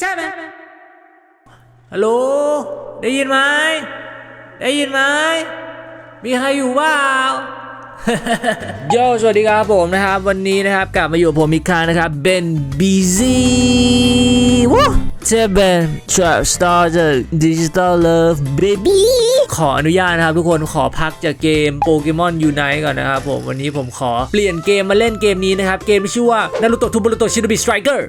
ใช่ไหมฮัลโหล ได้ยินไหม ได้ยินไหม มีใครอยู่เปล่าโยสวัสดีครับผมนะครับ วันนี้นะครับกลับมาอยู่ผมอีกครั้งนะครับเบนบีซีวู้เจเบน Trap Star จาก Digital Love Baby ขออนุญาตนะครับทุกคนขอพักจากเกมโปเกมอนยูไนก่อนนะครับผมวันนี้ผมขอเปลี่ยนเกมมาเล่นเกมนี้นะครับ เกมที่ชื่อว่านารูโตะทูบ r ุโตชิโนบิสไตรเกอร์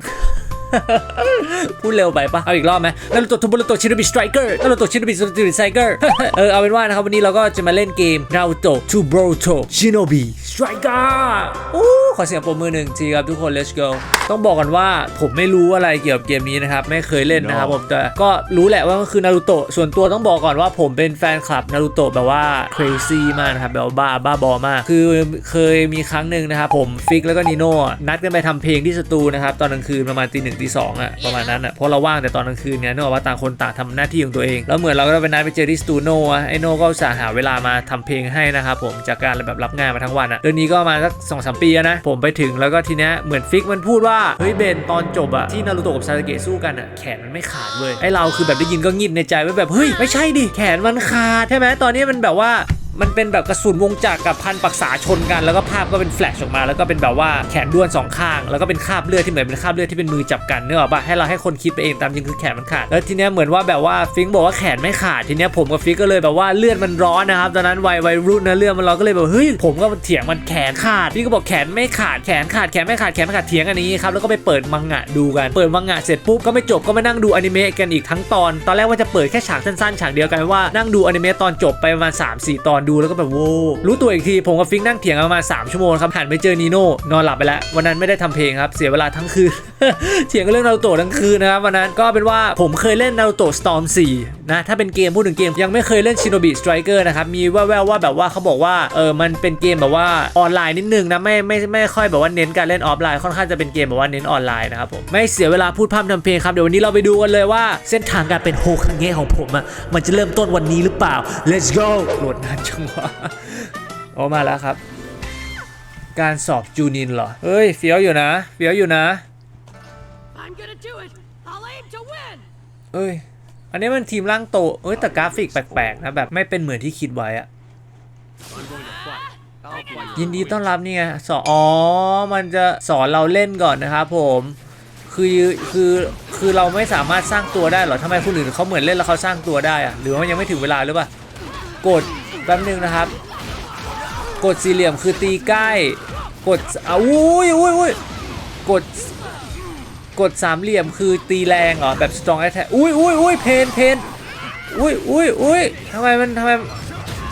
พูดเร็วไปปะเอาอีกรอบไหมนารูโตะทูบ r ุโตชิโนบิสไตรเกอร์นารูโตะชิโนบิสไตรเกอร์เออเอาเป็นว่านะครับวันนี้เราก็จะมาเล่นเกมนารูโตะทูบ r ุโตชิโนบิสไตรเกอร์ ขอเสียงปรบมือหนึ่งทีครับทุกคน let's go ต้องบอกกันว่าผมไม่รู้อะไรเกี่ยวกับเกมนี้นะครับ ไม่เคยเล่นนะครับผมแต่ก็รู้แหละว่ามันคือนารูโตะส่วนตัวต้องบอกก่อนว่าผมเป็นแฟนคลับนารูโตะแบบว่า crazy มากนะครับแบบว่าบ้าบ้าบอมาก คือเคยมีครั้งหนึ่งนะครับผมฟิกแล้วก็นิโน่อะนัดกันไปทำเพลงที่สตูนะครับตอนกลางคืนประมาณตีหนึ่งตีสองอะประมาณนั้นอะเพราะเราว่างแต่ตอนกลางคืนไงนึกออกว่าต่างคนต่างทำหน้าที่ของตัวเองแล้วเหมือนเราก็ไปนัดไปเจอที่สตูโน่อะไอโน่ก็อุตส่าห์หาเวลามาทำเพลงให้นะครับผมจากการแบบรับงานมาทั้งวันอะเรื่องนี้ก็มาสักสองสามปีแล้วนะผมไปถึงแล้วก็ทีเนี้ยเหมือนฟิกมันพูดว่าเฮ้ยเบนตอนจบอะที่นารูโตะกับซาสึเกะสู้กันอะแขนมันไม่ขาดเลยไอเราคือแบบได้ยินก็งิดในใจว่าแบบเฮ้ยไม่ใช่ดิแขนมันขาดใช่ไหมตอนนี้มันแบบว่า มันเป็นแบบกระสุนวงจักรกับพันปักษาชนกัน แล้วก็ภาพก็เป็นแฟลชออกมา แล้วก็เป็นแบบว่าแขนด้วนสองข้าง แล้วก็เป็นคราบเลือดที่เหมือนเป็นคราบเลือดที่เป็นมือจับกันเนกอะปะให้เราให้คนคิดไปเองตามจริงคือแขนมันขาดแล้วทีเนี้ยเหมือนว่าแบบว่าฟิงค์บอกว่าแขนไม่ขาดทีเนี้ยผมกับฟิกก็เลยแบบว่าเลือดมันร้อนนะครับตอนนั้นวัยวัยรุ่นนะเลือดมันร้อนก็เลยแบบเฮ้ยผมก็เถียงมันแขนขาดพี่ก็บอกแขนไม่ขาดแขนขาดแขนไม่ขาดแขนไม่ขาดเถียงอันนี้ครับแล้วก็ไปเปิดมังงะดูกันเปิดมังงะเสร็จปุ๊บก็ไม่จบก็มานั่งดูอนิเมะกันอีกทั้งตอน ตอนแรกว่าจะเปิดแค่ฉากสั้นๆฉากเดียวกันว่านั่งดูอนิเมะตอนจบไปประมาณ3-4 ตอนดูแล้วก็แบบโว้รู้ตัวอีกทีผมกับฟิงนั่งเถียงกันประมาณ3ชั่วโมงครับหันไปเจอนีโน่นอนหลับไปแล้ว วันนั้นไม่ได้ทำเพลงครับ เสียเวลาทั้งคืนเถียงกันเรื่องนารูโตะทั้งคืนนะครับวันนั้นก็เป็นว่าผมเคยเล่นนารูโตะสตอม4 นะถ้าเป็นเกมพูดถึงเกมยังไม่เคยเล่นชิน o บิสไตรเกอร์นะครับมีแว่วๆว่าแบบว่าเขาบอกว่าเออมันเป็นเกมแบบว่าออนไลน์นิดนึงนะไม่ไม่ไม่ค่อยแบบว่าเน้นการเล่นออฟไลน์ค่อนข้างจะเป็นเกมแบบว่าเน้นออนไลน์นะครับผมไม่เสียเวลาพูดพร่ำทำเพลงครับเดี๋ยววันนี้เราไปดูกันเลยว่าเส้นทางการเป็นโฮคังเงะของผมอะมันจะเริ่มต้นวันนี้หรือเปล่า let's go โหลดนานจังวะโอ้มาแล้วครับ การสอบจูนินเหรอเฮ้ยเฟี้ยวอยู่นะเฟี้ยวอยู่นะ I'm gonna do it! I'll aim to win! เอ้ย อันนี้มันทีมร่างโตเอ้ยแต่กราฟิกแปลกๆนะแบบไม่เป็นเหมือนที่คิดไว้อะยินดีต้อนรับนี่ไงสอนอ๋อ มันจะสอนเราเล่นก่อนนะครับผมคือคือคือเราไม่สามารถสร้างตัวได้เหรอทำไมคนอื่นเขาเหมือนเล่นแล้วเขาสร้างตัวได้อะหรือว่ามันยังไม่ถึงเวลาหรือเปล่ากดแป๊บนึงนะครับ กดสี่เหลี่ยมคือตีใกล้ กดอ้าอุ้ยอุ้ยอุ้ยกด กดสามเหลี่ยมคือตีแรงเหรอ แบบ strong attack อุ้ยอุ้ยอุ้ยเพนเพนอุ้ยอุ้ยอุ้ยทำไมมันทำไม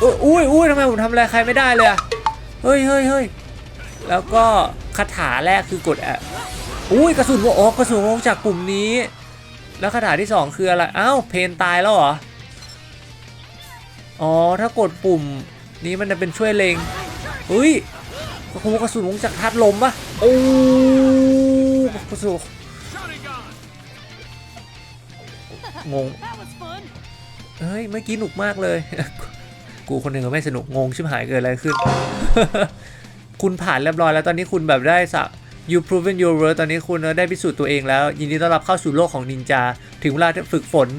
อุ้ยอุ้ยทำไมผมทำอะไรใครไม่ได้เลยอะเฮ้ยเฮ้ยเฮ้ยแล้วก็คาถาแรกคือกดอะอุ้ยกระสุนวงออกกระสุนวงจากปุ่มนี้ แล้วคาถาที่สองคืออะไรอ้าวเพนตายแล้วเหรออ๋อถ้ากดปุ่มนี้มันจะเป็นช่วยเลงอุ้ยกระสุนวงจากทัดลมปะโอ้กระสุน งง เฮ้ย เมื่อกี้หนุกมากเลย กูคนหนึ่งก็ไม่สนุกงงชิบหายเกิดอะไรขึ้น คุณผ่านเรียบร้อยแล้วตอนนี้คุณแบบได้สะ you proven your worth ตอนนี้คุณได้พิสูจน์ตัวเองแล้ว ยินดีต้อนรับเข้าสู่โลกของนินจา ถึงเวลาฝึกฝน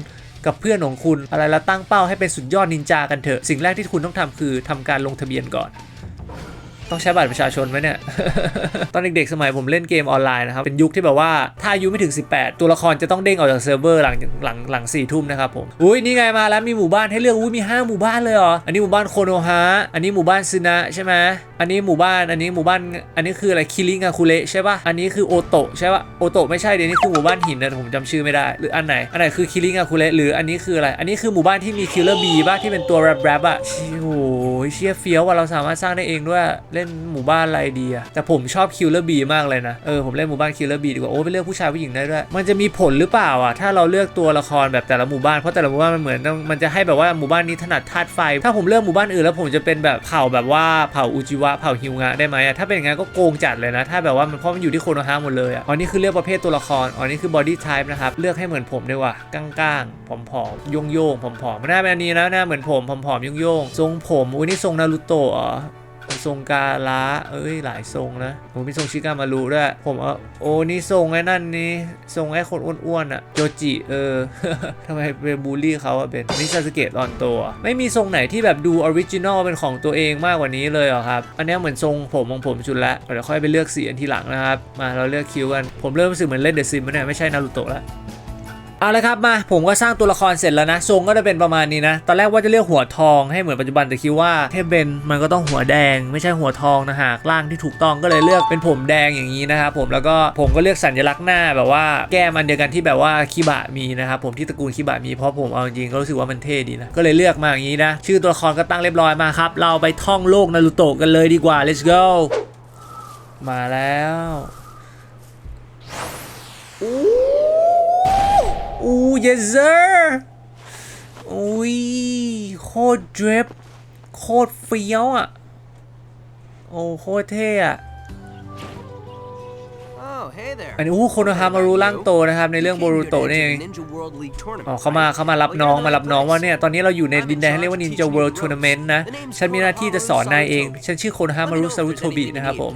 กับเพื่อนของคุณอะไรแล้วตั้งเป้าให้เป็นสุดยอดนินจากันเถอะ สิ่งแรกที่คุณต้องทำคือทำการลงทะเบียนก่อน ต้องใช้บัตรประชาชนไหมเนี่ย ตอนเด็กๆ สมัยผมเล่นเกมออนไลน์นะครับ เป็นยุคที่แบบว่า ถ้าอายุไม่ถึง 18 ตัวละครจะต้องเด้งออกจากเซิร์ฟเวอร์หลังหลังหลังสี่ทุ่มนะครับผม อุ้ยนี่ไงมาแล้วมีหมู่บ้านให้เลือกอุ้ยมี 5 หมู่บ้านเลยเหรอ อันนี้หมู่บ้านโคโนฮะ อันนี้หมู่บ้านซึนะใช่ไหมอันนี้หมู่บ้าน อันนี้หมู่บ้าน อันนี้คืออะไรคิริงาคุเระใช่ป่ะ อันนี้คือโอโตะใช่ป่ะ โอโตะไม่ใช่เดี๋ยวนี้คือหมู่บ้านหินนะผมจำชื่อไม่ได้ หรืออันไหน อันไหนคือคิริงาคุเระหรืออันนี้คืออะไร อันนี้คือหมู่บ้านที่มีคิลเลอร์บีป่ะที่เป็นตัวแรปแรปอะโอ้โหเชี่ยเฟี้ยวว่าเราสามารถสร้างได้เองด้วยเล่นหมู่บ้านอะไรดีอะแต่ผมชอบคิลเลอร์บีมากเลยนะ เออผมเล่นหมู่บ้านคิลเลอร์บีดีกว่า โอ้ไปเลือกผู้ชายผู้หญิงได้ด้วย มันจะมีผลหรือเปล่าอะถ้าเราเลือกตัวละครแบบแต่ละหมู่บ้าน เพราะแต่ละหมู่บ้านมันเหมือนมันจะให้แบบว่าหมู่บ้านนี้ถนัดธาตุไฟ ถ้าผมเลือกหมู่บ้านอื่นแล้วผมจะเป็นแบบเผ่าแบบว่าเผ่าอุจิวะเผ่าฮิวงะได้ไหมอะถ้าเป็นอย่างนั้นก็โกงจัดเลยนะ ถ้าแบบว่ามันเพราะมันอยู่ที่โคโนฮะหมดเลยอะอ๋อนี่คือเลือกประเภทตัวละครอ๋อนี่คือบอดี้ไทป์นะครับเลือกให้เหมือนผมด้วยว่ะก้างๆผอมๆโยงๆผอมๆไม่น่าเป็นอันนี้นะหน้าเหมือนผมผอมๆโยงๆทรงผมอุ้ยนี่ทรงนารูโตะ เหรอทรงกาละเอ้ยหลายทรงนะผมมีทรงชิกามารุด้วยผมเอาโอ้นี่ทรงไอ้นั่นนี่ทรงไอ้คนอ้วนๆอะโจจิเออทำไมไปบูลลี่เขาอะเป็นนี่ซาสเกะตอนโตอะไม่มีทรงไหนที่แบบดูออริจินอลเป็นของตัวเองมากกว่านี้เลยเหรอครับอันนี้เหมือนทรงผมของผมชุดละเดี๋ยวค่อยไปเลือกสีอันทีหลังนะครับมาเราเลือกคิวกันผมเริ่มรู้สึกเหมือนเล่นเดอะซิมแล้วเนี่ยไม่ใช่นารูโตะละ เอาละครับมาผมก็สร้างตัวละครเสร็จแล้วนะทรงก็จะเป็นประมาณนี้นะ ตอนแรกว่าจะเรียกหัวทองให้เหมือนปัจจุบันแต่คิดว่าเทพเบนมันก็ต้องหัวแดง ไม่ใช่หัวทองนะหากร่างที่ถูกต้องก็เลยเลือกเป็นผมแดงอย่างนี้นะครับผมแล้วก็ผมก็เลือกสัญลักษณ์หน้าแบบว่าแก้มันเดียวกันที่แบบว่าคิบะมีนะครับผมที่ตระกูลคิบะมีเพราะผมเอาจริงก็รู้สึกว่ามันเท่ดีนะก็เลยเลือกมาอย่างนี้นะชื่อตัวละครก็ตั้งเรียบร้อยมาครับเราไปท่องโลกนารูโตะกันเลยดีกว่า let's go มาแล้ว อู้ yes sir อุ้ยโคตรดริฟโคตรเฟี้ยวอะ โอ้โคตรเท่อะ Oh, hey there. อันนี้อู้โคโนฮามารุร่างโตนะครับ ในเรื่องโบรูโตะนี่เอง Ninja World League Tournament. อ๋อเขามาเขามารับน้องมารับน้องว่าเนี่ย ตอนนี้เราอยู่ในดินแดนที่เรียกว่า Ninja World Tournament นะ ฉันมีหน้าที่จะสอนนายเอง ฉันชื่อโคโนฮามารุซารุโทบินะครับผม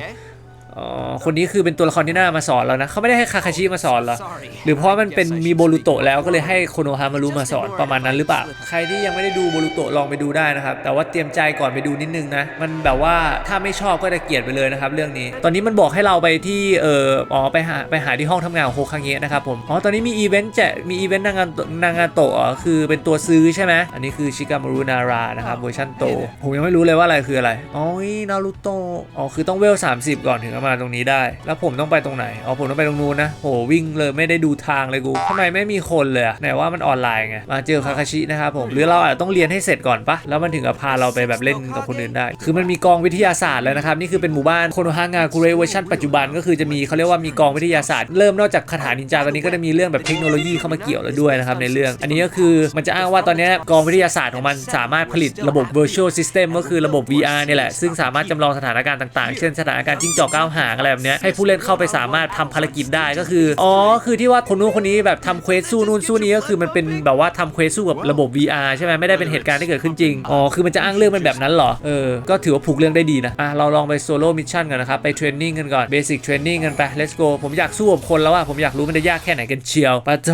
อ๋อ คนนี้คือเป็นตัวละครที่น่ามาสอนแล้วนะ เขาไม่ได้ให้คาคาชิมาสอนหรอ หรือเพราะมันเป็นมีโบรูโตะแล้วก็เลยให้โคโนฮามารุมาสอนประมาณนั้นหรือเปล่า ใครที่ยังไม่ได้ดูโบรูโตะลองไปดูได้นะครับ แต่ว่าเตรียมใจก่อนไปดูนิดนึงนะ มันแบบว่าถ้าไม่ชอบก็จะเกลียดไปเลยนะครับเรื่องนี้ ตอนนี้มันบอกให้เราไปที่เอออ๋อไปหาไปหาที่ห้องทำงานของโฮคังเงะนะครับผม อ๋อ ตอนนี้มีอีเวนต์จกมีอีเวนต์นางงานนางงานโตะอ๋อคือเป็นตัวซื้อใช่ไหมอันนี้คือชิกามารุนารานะครับเวอร์ชันโต ผมยังไม่รู้เลยว่าอะไรคืออะไร อ๋อนารูโตะ อ๋อคือต้องเวล30 ก่อนถึงจะมาตรงนี้ได้ แล้วผมต้องไปตรงไหนอ๋อผมต้องไปตรงนู้นนะโหวิ่งเลยไม่ได้ดูทางเลยกูทำไมไม่มีคนเลยไหนว่ามันออนไลน์ไงมาเจอคาคาชินะครับผมหรือเราอาจจะต้องเรียนให้เสร็จก่อนปะแล้วมันถึงจะพาเราไปแบบเล่นกับคนอื่นได้ คือมันมีกองวิทยาศาสตร์แล้วนะครับนี่คือเป็นหมู่บ้านโคโนฮางากุเรเวอร์ชันปัจจุบันก็คือจะมีเขาเรียกว่ามีกองวิทยาศาสตร์เริ่มนอกจากคาถานินจาตอนนี้ก็จะมีเรื่องแบบเทคโนโลยีเข้ามาเกี่ยวแล้วด้วยนะครับในเรื่อง อันนี้ก็คือมันจะอ้างว่าตอนนี้กองวิทยาศาสตร์ของมันสามารถผลิตระบบ virtual system ก็คือระบบ VR นี่แหละซึ่งสามารถจำลองสถานการณ์ต่างๆ เช่นสถานการณ์จิ้งจอกหางอะไรแบบเนี้ยให้ผู้เล่นเข้าไปสามารถทำภารกิจได้ก็คืออ๋อคือที่ว่าคนนู้นคนนี้แบบทำเควสสู้นู่นสู้นี้ก็คือมันเป็นแบบว่าทำเควสสู้กับระบบ VR ใช่ไหมไม่ได้เป็นเหตุการณ์ที่เกิดขึ้นจริงอ๋อคือมันจะอ้างเรื่องเป็นแบบนั้นเหรอเออก็ถือว่าผูกเรื่องได้ดีนะอะเราลองไปโซโล่มิชชั่นกันนะครับไปเทรนนิ่งกันก่อนเบสิกเทรนนิ่งกันไป let's go ผมอยากสู้กับคนแล้วอะผมอยากรู้มันจะยากแค่ไหนกันเชียวปะโถ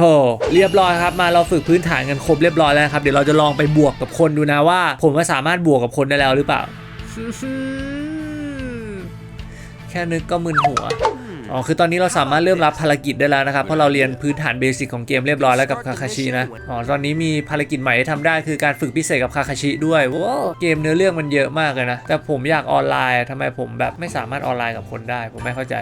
เรียบร้อยครับมาเราฝึกพื้นฐานกันครบเรียบร้อยแล้วครับเดี๋ยวเราจะลองไปบวกกับคนดูนะว่า ผมสามารถบวกกับคนได้แล้วหรือเปล่า ค่นึกก็มึนหัวอ๋อคือตอนนี้เราสามารถเริ่มรับภารกิจได้แล้วนะครับเพราะเราเรียนพื้นฐานเบสิกของเกมเรียบร้อยแล้วกับคาคาชินะอ๋อตอนนี้มีภารกิจใหม่ที่ทำได้คือการฝึกพิเศษกับคาคาชิด้วยว้าวเกมเนื้อเรื่องมันเยอะมากเลยนะแต่ผมอยากออนไลน์ทำไมผมแบบไม่สามารถออนไลน์กับคนได้ ผมไม่เข้าใจ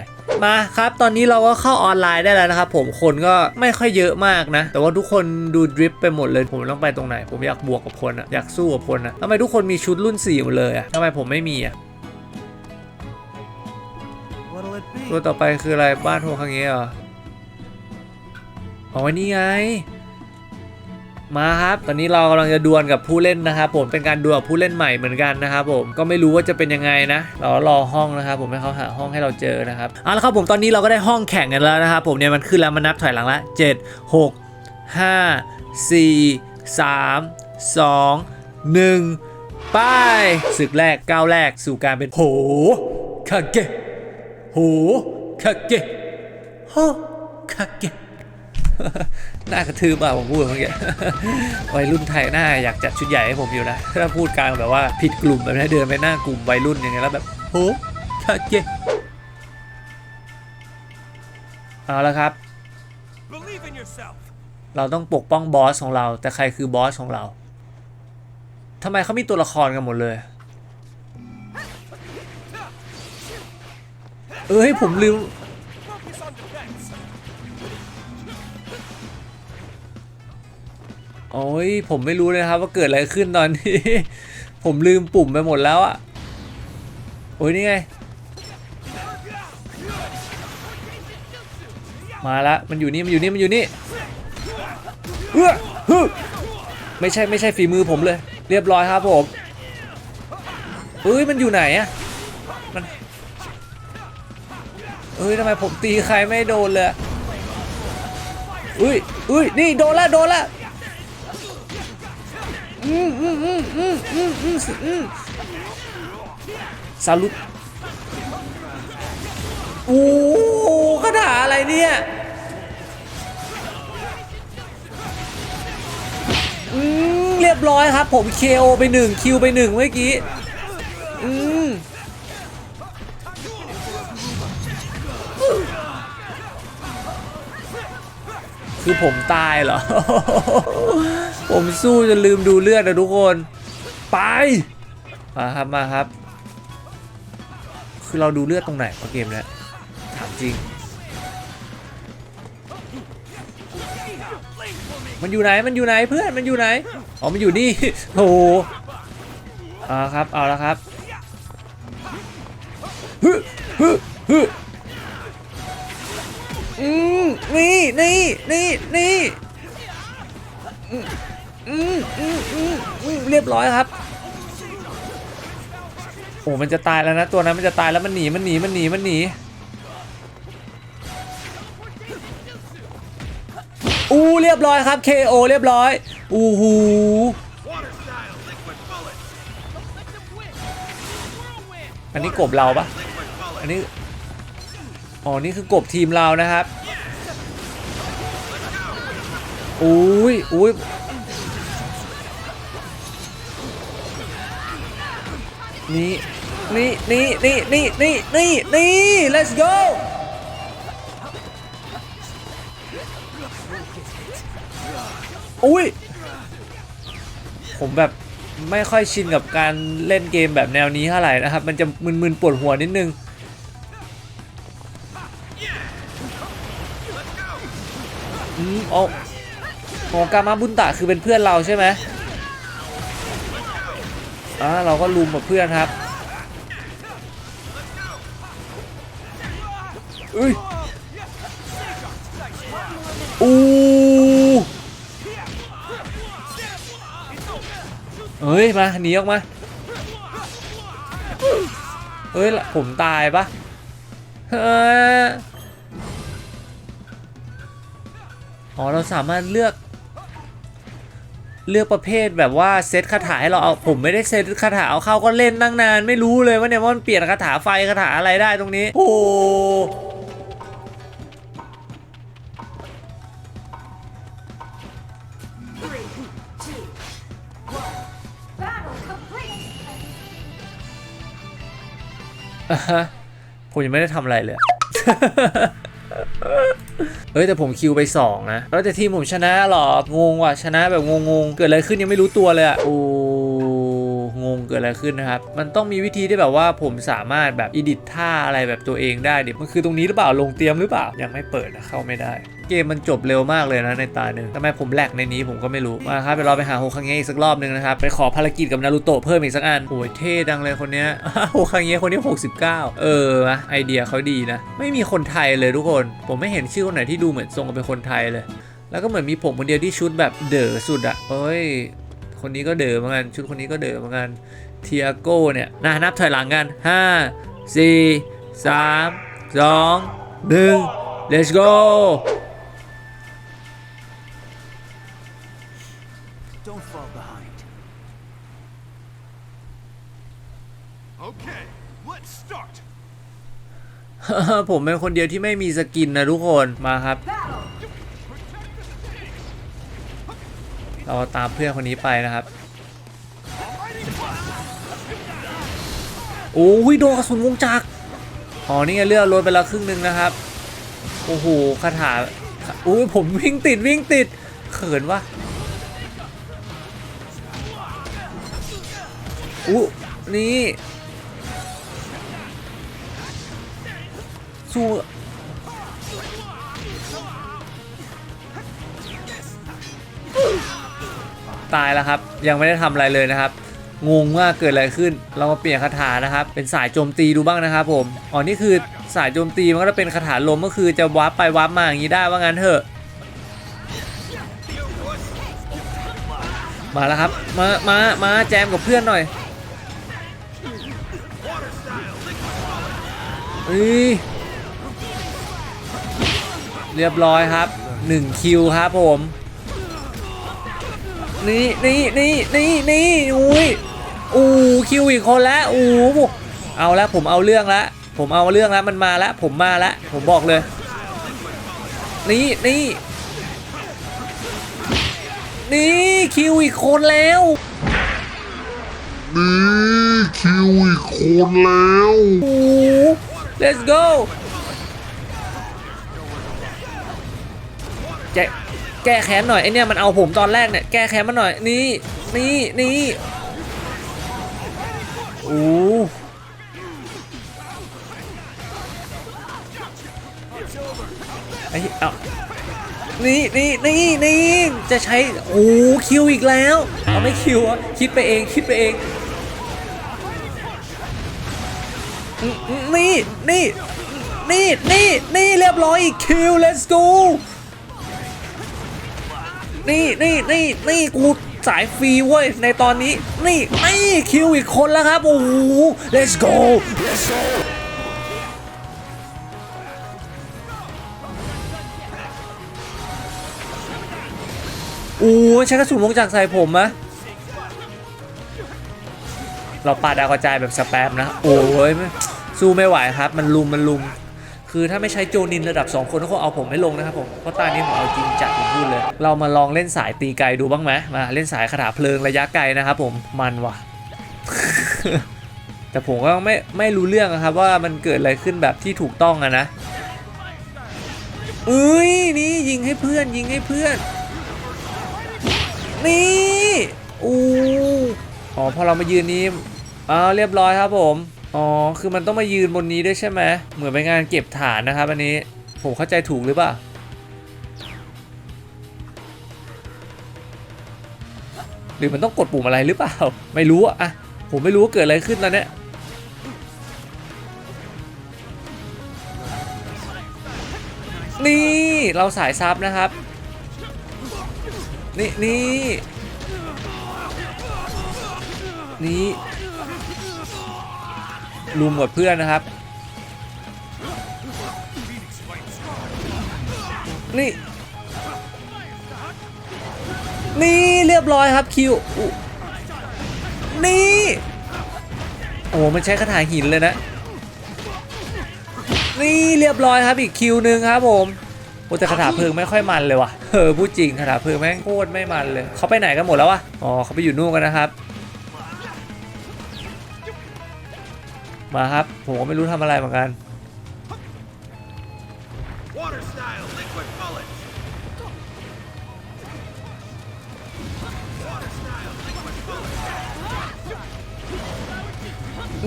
มาครับ ตอนนี้เราก็เข้าออนไลน์ได้แล้วนะครับผมคนก็ไม่ค่อยเยอะมากนะ แต่ว่าทุกคนดูดริฟไปหมดเลยผมต้องไปตรงไหน ผมอยากบวกกับคนอะอยากสู้กับคนอะทำไมทุกคนมีชุดรุ่นสี่หมดเลยอะทำไมผมไม่มีอะ ตัวต่อไปคืออะไรบ้านโฮคังเงะเหรออ๋อนี่ไง มาครับ ตอนนี้เรากำลังจะดวลกับผู้เล่นนะครับผมเป็นการดวลกับผู้เล่นใหม่เหมือนกันนะครับผมก็ไม่รู้ว่าจะเป็นยังไงนะ เรารอห้องนะครับ ผมให้เขาหาห้องให้เราเจอนะครับเอาละครับผมตอนนี้เราก็ได้ห้องแข่งกันแล้วนะครับผมเนี่ยมันขึ้นแล้วมันนับถอยหลังละ7 6 5 4 3 2 1 ไปศึกแรกก้าวแรกสู่การเป็นโหคาเกะ โหคาเกะโหคาเกะหน้ากระทืบอะผมพูดเมื่อกี้วัยรุ่นไทยหน้าอยากจัดชุดใหญ่ให้ผมอยู่นะ ถ้าพูดกลางแบบว่าผิดกลุ่มแบบนี้เดินไปหน้ากลุ่มวัยรุ่นอย่างเงี้ยแล้วแบบโหคาเกะเอาละครับ Believe in yourself. เราต้องปกป้องบอสของเรา แต่ใครคือบอสของเราทำไมเขามีตัวละครกันหมดเลย เอ้ยผมลืม โอ้ยผมไม่รู้เลยครับว่าเกิดอะไรขึ้นตอนนี้ ผมลืมปุ่มไปหมดแล้วอะโอ้ยนี่ไง มาละมันอยู่นี่มันอยู่นี่มันอยู่นี่เอื้อฮึไม่ใช่ไม่ใช่ฝีมือผมเลย เรียบร้อยครับผมเอ้ยมันอยู่ไหนอะ เอ้ยทำไมผมตีใครไม่โดนเลยอุ้ยอุ้ยนี่โดนละโดนละอืมอืมอืมอืมอืมอืมอืมซาลุตโอ้คาถาอะไรเนี่ยอืมเรียบร้อยครับ ผมเคโอไปหนึ่งคิวไปหนึ่งเมื่อกี้ คือผมตายเหรอ ผมสู้จนลืมดูเลือดนะทุกคน ไป มาครับมาครับ คือเราดูเลือดตรงไหนวะเกมเนี้ยถามจริง มันอยู่ไหน มันอยู่ไหนเพื่อน มันอยู่ไหน อ๋อ มันอยู่นี่โอ้โหเอาครับ เอาละครับฮึฮึฮึ อืมนี่นี่นี่นี่อืมอืมอืมอืมเรียบร้อยครับโอ้มันจะตายแล้วนะตัวนั้นมันจะตายแล้วมันหนีมันหนีมันหนีมันหนีอู้เรียบร้อยครับ KO เรียบร้อยอู้หูอันนี้กบเราปะอันนี้ อ๋อ นี่คือกบทีมเรานะครับอุ้ยอุ้ยนี่นี่นี่นี่นี่นี่นี่นี่ let's go อุ้ย ผมแบบไม่ค่อยชินกับการเล่นเกมแบบแนวนี้เท่าไหร่นะครับ มันจะมึนๆปวดหัวนิดนึง โอ้โอกามาบุนตะคือเป็นเพื่อนเราใช่ไหมอ่าเราก็ลุมกับเพื่อนครับอุ้ยอู้เฮ้ย มาหนีออกมาเฮ้ยผมตายปะเฮ้ย อ๋อเราสามารถเลือก เลือกประเภทแบบว่าเซตคาถาให้เราเอาผมไม่ได้เซตคาถาเอาเข้าก็เล่นตั้งนาน ไม่รู้เลยว่าเนี่ยว่ามันเปลี่ยนคาถาไฟคาถาอะไรได้ตรงนี้ โอ้โห Three, two, one. Battle complete. อะฮะผมยังไม่ได้ทำอะไรเลย เฮ้ยแต่ผมคิวไป2นะแล้วแต่ทีมผมชนะหรองงว่ะชนะแบบงงๆ เกิดอะไรขึ้นยังไม่รู้ตัวเลยอะโอ้งงเกิดอะไรขึ้นนะครับ มันต้องมีวิธีที่แบบว่าผมสามารถแบบอิดิทท่าอะไรแบบตัวเองได้ดิมันคือตรงนี้หรือเปล่าลงเตรียมหรือเปล่ายังไม่เปิดนะเข้าไม่ได้ เกมมันจบเร็วมากเลยนะในตาหนึ่งทำไมผมแหลกในนี้ผมก็ไม่รู้มาครับเดี๋ยวเราไปหาโฮคังเงะอีกสักรอบหนึ่งนะครับไปขอภารกิจกับนารูโตะเพิ่มอีกสักอันโอ้ยเท่ดังเลยคนเนี้ยโฮคังเงะคนนี้69 เออไอเดียเขาดีนะ ไม่มีคนไทยเลยทุกคน ผมไม่เห็นชื่อคนไหนที่ดูเหมือนทรงเป็นคนไทยเลย แล้วก็เหมือนมีผมคนเดียวที่ชุดแบบเด๋อสุดอะเอ้ยคนนี้ก็เด๋อเหมือนกันชุดคนนี้ก็เด๋อเหมือนกันเทียโก้เนี่ยนะนับถอยหลังกัน 5 4 3 2 1 let's go ผมเป็นคนเดียวที่ไม่มีสกินนะทุกคนมาครับ เราตามเพื่อนคนนี้ไปนะครับโอ้ยโดนกระสุนวงจักรอ๋อนี่ไงเลือดลดไปแล้วครึ่งหนึ่งนะครับ โอ้โหคาถาโอ้ยผมวิ่งติดวิ่งติดเขินวะอู้นี่ สู้ตายแล้วครับ ยังไม่ได้ทำอะไรเลยนะครับ งงมากเกิดอะไรขึ้นเรามาเปลี่ยนคาถานะครับ เป็นสายโจมตีดูบ้างนะครับผมอ๋อนี่คือสายโจมตีมันก็จะเป็นคาถาลมก็คือจะวับไปวับมาอย่างนี้ได้ว่างั้นเถอะ มาแล้วครับ มามามาแจมกับเพื่อนหน่อยเฮ้ย เรียบร้อยครับ1คิวครับผม นี่นี่นี่นี่นี่อุ้ยอู้คิวอีกคนแล้วอู้เอาแล้วผมเอาเรื่องละผมเอาเรื่องแล้วมันมาแล้วผมมาแล้วผมบอกเลย นี่นี่นี่คิวอีกคนแล้วนี่คิวอีกคนแล้วโอ้ let's go แกแก้แค้นหน่อยไอเนี่ยมันเอาผมตอนแรกเนี่ยแก้แค้นมันหน่อยนี่นี่นี่โอ้ไอ้เอานี่นี่นี่นี่จะใช้โอ้คิวอีกแล้วเอาไม่คิวอะคิดไปเองคิดไปเองนี่นี่นี่นี่นี่เรียบร้อยอีกคิว let's go นี่นี่นี่นี่กูสายฟรีเว้ยในตอนนี้ นี่นี่คิวอีกคนแล้วครับ โอ้โห let's go let's go โอ้ใช้กระสุนวงจักรใส่ผมมะเราปาดาวกระจายแบบสแปมนะ โอ้ยสู้ไม่ไหวครับ มันลุมมันลุม คือถ้าไม่ใช้โจนินระดับ 2 คนก็คงเอาผมไม่ลงนะครับผม เพราะตานี้ผมเอาจริงจัดผมพูดเลย เรามาลองเล่นสายตีไกลดูบ้างไหมมาเล่นสายคาถาเพลิงระยะไกลนะครับผมมันว่ะ แต่ผมก็ไม่ไม่รู้เรื่องอะครับว่ามันเกิดอะไรขึ้นแบบที่ถูกต้องอะนะเอ้ยนี่ยิงให้เพื่อนยิงให้เพื่อน นี่อู้อ๋อพอเรามายืนนี้อ้าวเรียบร้อยครับผม อ๋อ คือมันต้องมายืนบนนี้ด้วยใช่ไหม เหมือนเป็นงานเก็บฐานนะครับอันนี้ ผมเข้าใจถูกหรือเปล่า หรือมันต้องกดปุ่มอะไรหรือเปล่า ไม่รู้อะผมไม่รู้ว่าเกิดอะไรขึ้นตอนเนี้ยนี่เราสายซับนะครับ นี่นี่นี่ ลุมกับเพื่อนนะครับ นี่ นี่เรียบร้อยครับคิว นี่ โอ้มันใช้คาถาหินเลยนะ นี่เรียบร้อยครับอีกคิวหนึ่งครับผมโอ้แต่คาถาเพลิงไม่ค่อยมันเลยว่ะ เออพูดจริงคาถาเพลิงแม่งโคตรไม่มันเลย เขาไปไหนกันหมดแล้ววะ อ๋อเขาไปอยู่นู่นกันนะครับ มาครับ ผมก็ไม่รู้ทำอะไรเหมือนกัน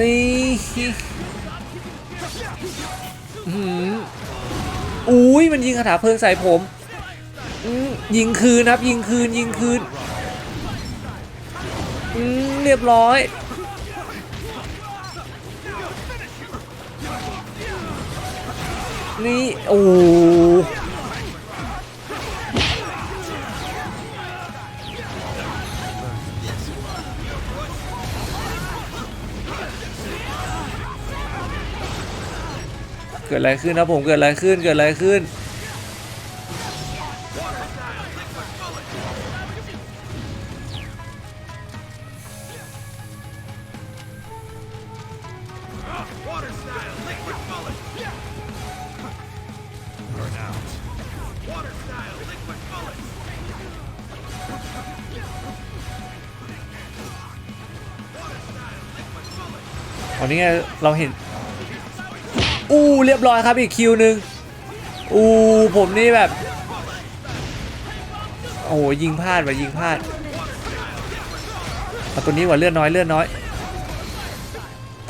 นี่อืออุ้ยมันยิงคาถาเพลิงใส่ผมอืมยิงคืนครับ ยิงคืนยิงคืนอืมเรียบร้อย นี้โอ้เกิดอะไรขึ้นครับผมเกิดอะไรขึ้นเกิดอะไรขึ้น อนนี้เราเห็น อู้เรียบร้อยครับอีกคิวหนึ่งอู้ผมนี่แบบ โอ้โหยิงพลาดว่ะยิงพลาดเอาตัวนี้ว่าเลือดน้อยเลือดน้อย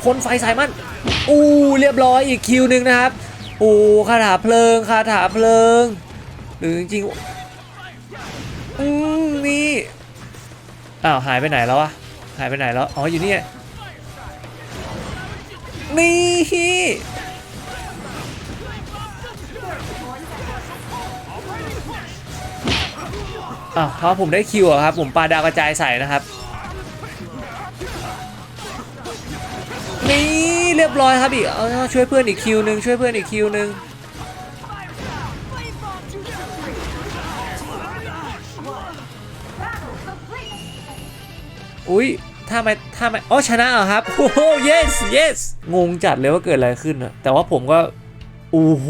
พ่นไฟใส่มันอู้เรียบร้อยอีกคิวหนึ่งนะครับอู้คาถาเพลิงคาถาเพลิง หรือจริงอืมนี่อ้าวหายไปไหนแล้ววะหายไปไหนแล้ว อ๋ออยู่นี่ นี่อ้าวเพราะผมได้คิวอะครับ ผมปาดาวกระจายใส่นะครับ นี่ เรียบร้อยครับอีกเอาช่วยเพื่อนอีกคิวหนึ่งช่วยเพื่อนอีกคิวหนึ่งอุ้ย ถ้าไม่ถ้าไม่อ๋อชนะเหรอครับโอ้โห yes yes งงจัดเลยว่าเกิดอะไรขึ้นอะแต่ว่าผมก็ โอ้โห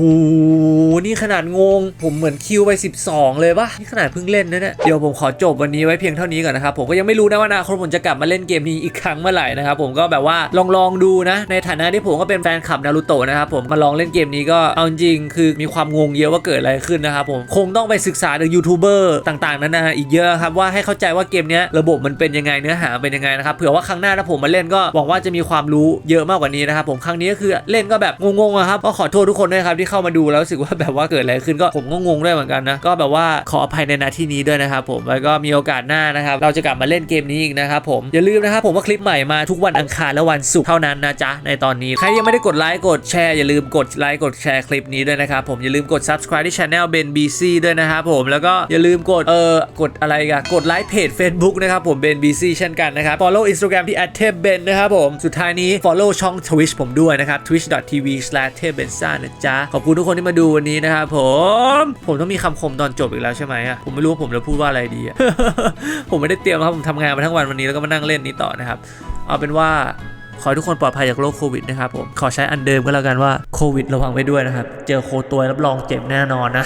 นี่ขนาดงง ผมเหมือนคิวไป 12 เลยปะนี่ขนาดเพิ่งเล่นนะเนี่ย เดี๋ยวผมขอจบวันนี้ไว้เพียงเท่านี้ก่อนนะครับ ผมก็ยังไม่รู้นะว่าอนาคตผมจะกลับมาเล่นเกมนี้อีกครั้งเมื่อไหร่นะครับ ผมก็แบบว่าลองลองดูนะ ในฐานะที่ผมก็เป็นแฟนคลับนารูโตะนะครับผมมาลองเล่นเกมนี้ก็เอาจริงคือมีความงงเยอะว่าเกิดอะไรขึ้นนะครับผมคงต้องไปศึกษาจากยูทูบเบอร์ต่างๆนั้นนะฮะอีกเยอะครับว่าให้เข้าใจว่าเกมนี้ระบบมันเป็นยังไงเนื้อหาเป็นยังไงนะครับเผื่อว่าครั้งหน้าถ้าผมมาเล่นก็หวังว่าจะมีความรู้เยอะมากกว่านี้นะครับผมครั้งนี้ก็คือเล่นก็แบบงงๆอะครับก็ขอโทษทุกคนด้วยครับที่เข้ามาดูแล้วรู้สึกว่าแบบว่าเกิดอะไรขึ้นก็ผมก็งงด้วยเหมือนกันนะก็แบบว่าขออภัยในนาที่นี้ด้วยนะครับผมแล้วก็มีโอกาสหน้านะครับเราจะกลับมาเล่นเกมนี้อีกนะครับผมอย่าลืมนะครับผมว่าคลิปใหม่มาทุกวันอังคารและวันศุกร์เท่านั้นนะจ๊ะในตอนนี้ใครยังไม่ได้กดไลค์กดแชร์อย่าลืมกดไลค์กดแชร์คลิปนี้ด้วยนะครับผมอย่าลืมกด subscribe ที่ channel Ben BC ด้วยนะครับผมแล้วก็อย่าลืมกดเอ่อกดอะไรกันกดไลค์เพจ Facebook นะครับผม Ben BC เช่นกันนะครับ follow Instagram ที่ @tebben นะครับผมสุดท้ายนี้ follow ช่อง Twitch ผมด้วยนะครับ twitch.tv/tebensa นะจ๊ะ ขอบคุณทุกคนที่มาดูวันนี้นะครับผม ผมต้องมีคำคมตอนจบอีกแล้วใช่ไหมอะผมไม่รู้ว่าผมจะพูดว่าอะไรดีอะผมไม่ได้เตรียมครับผมทำงานมาทั้งวันวันนี้แล้วก็มานั่งเล่นนี้ต่อนะครับ เอาเป็นว่าขอทุกคนปลอดภัยจากโรคโควิดนะครับผม ขอใช้อันเดิมก็แล้วกันว่าโควิดระวังไว้ด้วยนะครับ เจอโคตัวรับรองเจ็บแน่นอนนะ